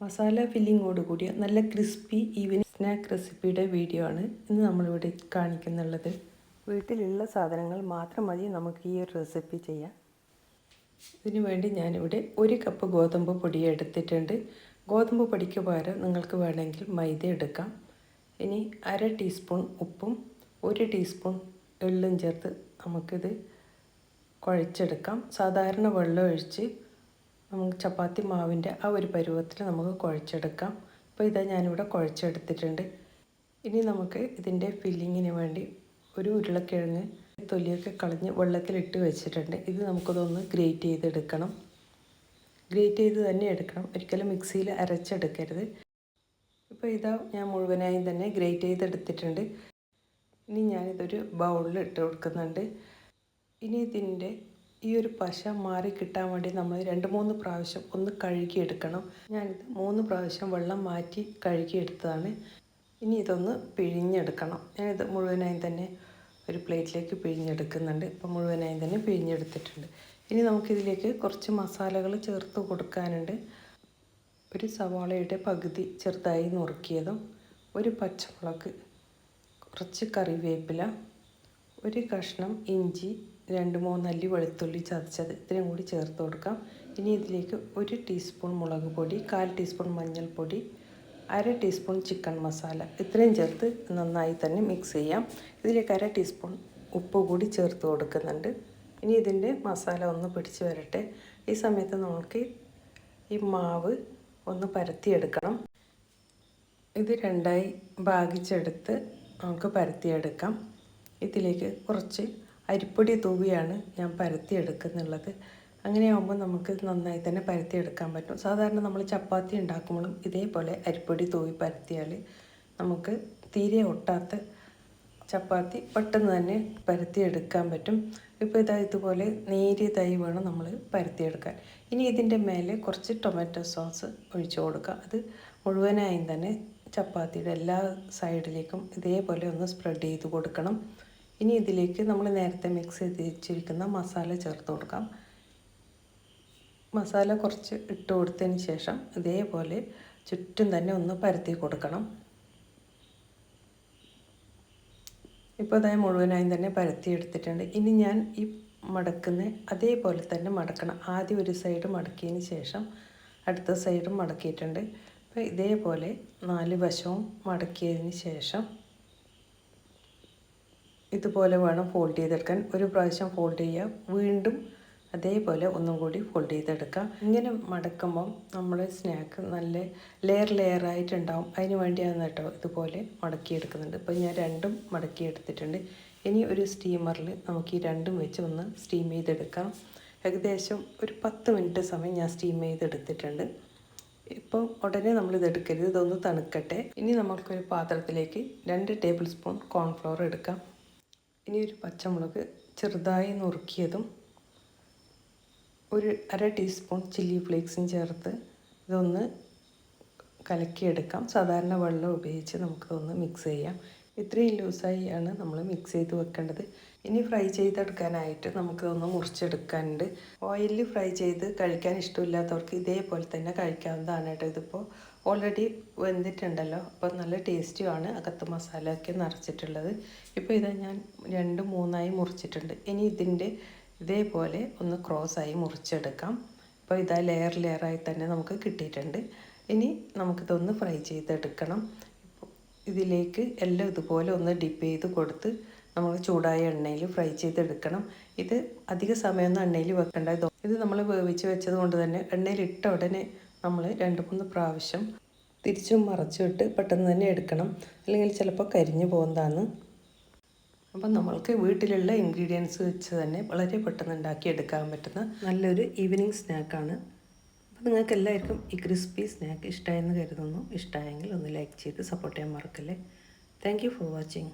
മസാല ഫില്ലിങ്ങോട് കൂടിയ നല്ല ക്രിസ്പി ഈവനിങ് സ്നാക്ക് റെസിപ്പിയുടെ വീഡിയോ ആണ് ഇന്ന് നമ്മളിവിടെ കാണിക്കുന്നുള്ളത്. വീട്ടിലുള്ള സാധനങ്ങൾ മാത്രം മതി നമുക്ക് ഈ ഒരു റെസിപ്പി ചെയ്യാം ഇതിനു വേണ്ടി ഞാനിവിടെ ഒരു കപ്പ് ഗോതമ്പ് പൊടി എടുത്തിട്ടുണ്ട്. ഗോതമ്പ് പൊടിക്ക് പകരം നിങ്ങൾക്ക് വേണമെങ്കിൽ മൈദ എടുക്കാം. ഇനി അര ടീസ്പൂൺ ഉപ്പും ഒരു ടീസ്പൂൺ എള്ളും ചേർത്ത് നമുക്കിത് കുഴച്ചെടുക്കാം. സാധാരണ വെള്ളം ഒഴിച്ച് നമുക്ക് ചപ്പാത്തി മാവിന്റെ ആ ഒരു പരുവത്തിൽ നമുക്ക് കുഴച്ചെടുക്കാം. അപ്പോൾ ഇതാ ഞാനിവിടെ കുഴച്ചെടുത്തിട്ടുണ്ട്. ഇനി നമുക്ക് ഇതിന്റെ ഫില്ലിങ്ങിന് വേണ്ടി ഒരു ഉരുളക്കിഴങ്ങ് തൊലിയൊക്കെ കളഞ്ഞ് വെള്ളത്തിലിട്ട് വെച്ചിട്ടുണ്ട്. ഇത് നമുക്കതൊന്ന് ഗ്രേറ്റ് ചെയ്തെടുക്കണം. ഗ്രേറ്റ് ചെയ്ത് തന്നെ എടുക്കണം. ഒരിക്കലും മിക്സിയിൽ അരച്ചെടുക്കരുത്. ഇപ്പോൾ ഇതാ ഞാൻ മുഴുവനായും തന്നെ ഗ്രേറ്റ് ചെയ്തെടുത്തിട്ടുണ്ട്. ഇനി ഞാനിതൊരു ബൗളിൽ ഇട്ട് കൊടുക്കുന്നുണ്ട്. ഇനി ഇതിന്റെ ഈ ഒരു പശ മാറി കിട്ടാൻ വേണ്ടി നമ്മൾ രണ്ട് മൂന്ന് പ്രാവശ്യം ഒന്ന് കഴുകിയെടുക്കണം. ഞാനിത് മൂന്ന് പ്രാവശ്യം വെള്ളം മാറ്റി കഴുകിയെടുത്തതാണ്. ഇനി ഇതൊന്ന് പിഴിഞ്ഞെടുക്കണം. ഞാനിത് മുഴുവനായും തന്നെ ഒരു പ്ലേറ്റിലേക്ക് പിഴിഞ്ഞെടുക്കുന്നുണ്ട്. ഇപ്പം മുഴുവനായും തന്നെ പിഴിഞ്ഞെടുത്തിട്ടുണ്ട്. ഇനി നമുക്കിതിലേക്ക് കുറച്ച് മസാലകൾ ചേർത്ത് കൊടുക്കാനുണ്ട്. ഒരു സവാളയുടെ പകുതി ചെറുതായി നുറുക്കിയതും ഒരു പച്ചമുളക് കുറച്ച് കറിവേപ്പില ഒരു കഷ്ണം ഇഞ്ചി രണ്ട് മൂന്നല്ലി വെളുത്തുള്ളി ചതച്ചത് ഇത്രയും കൂടി ചേർത്ത് കൊടുക്കാം. ഇനി ഇതിലേക്ക് ഒരു ടീസ്പൂൺ മുളക് പൊടി കാൽ ടീസ്പൂൺ മഞ്ഞൾപ്പൊടി അര ടീസ്പൂൺ ചിക്കൻ മസാല ഇത്രയും ചേർത്ത് നന്നായി തന്നെ മിക്സ് ചെയ്യാം. ഇതിലേക്ക് അര ടീസ്പൂൺ ഉപ്പ് കൂടി ചേർത്ത് കൊടുക്കുന്നുണ്ട്. ഇനി ഇതിന്റെ മസാല ഒന്ന് പിടിച്ച് വരട്ടെ. ഈ സമയത്ത് നമുക്ക് ഈ മാവ് ഒന്ന് പരത്തിയെടുക്കണം. ഇത് രണ്ടായി ഭാഗിച്ചെടുത്ത് നമുക്ക് പരത്തിയെടുക്കാം. ഇതിലേക്ക് കുറച്ച് അരിപ്പൊടി തൂവിയാണ് ഞാൻ പരത്തിയെടുക്കുന്നുള്ളത്. അങ്ങനെയാകുമ്പോൾ നമുക്ക് നന്നായി തന്നെ പരത്തിയെടുക്കാൻ പറ്റും. സാധാരണ നമ്മൾ ചപ്പാത്തി ഉണ്ടാക്കുമ്പോഴും ഇതേപോലെ അരിപ്പൊടി തൂവി പരത്തിയാൽ നമുക്ക് തീരെ ഒട്ടാത്ത ചപ്പാത്തി പെട്ടെന്ന് തന്നെ പരത്തിയെടുക്കാൻ പറ്റും. ഇപ്പോൾ ഇതാ ഇതുപോലെ നേരിയതായി വേണം നമ്മൾ പരത്തിയെടുക്കാൻ. ഇനി ഇതിന്റെ മേലെ കുറച്ച് ടൊമാറ്റോ സോസ് ഒഴിച്ചു കൊടുക്കുക. അത് മുഴുവനായും തന്നെ ചപ്പാത്തിയുടെ എല്ലാ സൈഡിലേക്കും ഇതേപോലെ ഒന്ന് സ്പ്രെഡ് ചെയ്ത് കൊടുക്കണം. ഇനി ഇതിലേക്ക് നമ്മൾ നേരത്തെ മിക്സ് ചെയ്ത് വെച്ചിരിക്കുന്ന മസാല ചേർത്ത് കൊടുക്കാം. മസാല കുറച്ച് ഇട്ട് കൊടുത്തതിന് ശേഷം ഇതേപോലെ ചുറ്റും തന്നെ ഒന്ന് പരത്തി കൊടുക്കണം. ഇപ്പോൾ അതായത് മുഴുവനായും തന്നെ പരത്തി എടുത്തിട്ടുണ്ട്. ഇനി ഞാൻ ഈ മടക്കുന്ന അതേപോലെ തന്നെ മടക്കണം. ആദ്യം ഒരു സൈഡ് മടക്കിയതിന് ശേഷം അടുത്ത സൈഡും മടക്കിയിട്ടുണ്ട്. അപ്പോൾ ഇതേപോലെ നാല് വശവും മടക്കിയതിന് ശേഷം ഇതുപോലെ വേണം ഫോൾഡ് ചെയ്തെടുക്കാൻ. ഒരു പ്രാവശ്യം ഫോൾഡ് ചെയ്യുക. വീണ്ടും അതേപോലെ ഒന്നും കൂടി ഫോൾഡ് ചെയ്തെടുക്കാം ഇങ്ങനെ മടക്കുമ്പം നമ്മൾ സ്നാക്ക് നല്ല ലെയർ ലെയർ ആയിട്ടുണ്ടാവും. അതിന് വേണ്ടിയാണ് കേട്ടോ ഇതുപോലെ മടക്കിയെടുക്കുന്നുണ്ട്. ഇപ്പോൾ ഞാൻ രണ്ടും മടക്കിയെടുത്തിട്ടുണ്ട്. ഇനി ഒരു സ്റ്റീമറിൽ നമുക്ക് ഈ രണ്ടും വെച്ച് ഒന്ന് സ്റ്റീം ചെയ്തെടുക്കാം. ഏകദേശം ഒരു പത്ത് മിനിറ്റ് സമയം ഞാൻ സ്റ്റീം ചെയ്തെടുത്തിട്ടുണ്ട്. ഇപ്പം ഉടനെ നമ്മൾ ഇത് എടുക്കരുത്. ഇതൊന്ന് തണുക്കട്ടെ. ഇനി നമുക്കൊരു പാത്രത്തിലേക്ക് രണ്ട് ടേബിൾ സ്പൂൺ കോൺഫ്ലോർ എടുക്കാം. ഇനി ഒരു പച്ചമുളക് ചെറുതായി നുറുക്കിയതും ഒരു അര ടീസ്പൂൺ ചില്ലി ഫ്ലേക്സും ചേർത്ത് ഇതൊന്ന് കലക്കിയെടുക്കാം. സാധാരണ വെള്ളം ഉപയോഗിച്ച് നമുക്കിതൊന്ന് മിക്സ് ചെയ്യാം. ഇത്രയും ലൂസായിയാണ് നമ്മൾ മിക്സ് ചെയ്ത് വെക്കേണ്ടത്. ഇനി ഫ്രൈ ചെയ്തെടുക്കാനായിട്ട് നമുക്കിതൊന്ന് മുറിച്ചെടുക്കാനുണ്ട്. ഓയിലിൽ ഫ്രൈ ചെയ്ത് കഴിക്കാൻ ഇഷ്ടമില്ലാത്തവർക്ക് ഇതേപോലെ തന്നെ കഴിക്കാവുന്നതാണ് കേട്ടോ. ഇതിപ്പോൾ ഓൾറെഡി വെന്തിട്ടുണ്ടല്ലോ. അപ്പോൾ നല്ല ടേസ്റ്റുമാണ് അകത്ത് മസാലയൊക്കെ നിറച്ചിട്ടുള്ളത്. ഇപ്പോൾ ഇതാ ഞാൻ രണ്ട് മൂന്നായി മുറിച്ചിട്ടുണ്ട്. ഇനി ഇതിന്റെ ഇതേപോലെ ഒന്ന് ക്രോസായി മുറിച്ചെടുക്കാം. അപ്പോൾ ഇതാ ലെയർ ലെയറായി തന്നെ നമുക്ക് കിട്ടിയിട്ടുണ്ട്. ഇനി നമുക്കിതൊന്ന് ഫ്രൈ ചെയ്തെടുക്കണം. ഇതിലേക്ക് എല്ലാം ഇതുപോലെ ഒന്ന് ഡിപ്പ് ചെയ്ത് കൊടുത്ത് നമ്മൾ ചൂടായ എണ്ണയിൽ ഫ്രൈ ചെയ്തെടുക്കണം. ഇത് അധിക സമയമൊന്നും എണ്ണയിൽ വെക്കേണ്ട. ഇത് നമ്മൾ വേവിച്ച് വെച്ചത് കൊണ്ട് തന്നെ എണ്ണയിൽ ഇട്ട ഉടനെ നമ്മൾ രണ്ട് മൂന്ന് പ്രാവശ്യം തിരിച്ചും മറച്ചിട്ട് പെട്ടെന്ന് തന്നെ എടുക്കണം. അല്ലെങ്കിൽ ചിലപ്പോൾ കരിഞ്ഞു പോകുന്നതാണ്. അപ്പം നമ്മൾക്ക് വീട്ടിലുള്ള ഇൻഗ്രീഡിയൻസ് വെച്ച് തന്നെ വളരെ പെട്ടെന്ന് ഉണ്ടാക്കി എടുക്കാൻ പറ്റുന്ന നല്ലൊരു ഈവനിങ് സ്നാക്കാണ് അപ്പം നിങ്ങൾക്ക് എല്ലാവർക്കും ഈ ക്രിസ്പി സ്നാക്ക് ഇഷ്ടമായെന്ന് കരുതുന്നു. ഇഷ്ടമായെങ്കിൽ ഒന്ന് ലൈക്ക് ചെയ്ത് സപ്പോർട്ട് ചെയ്യാൻ മറക്കല്ലേ. Thank for watching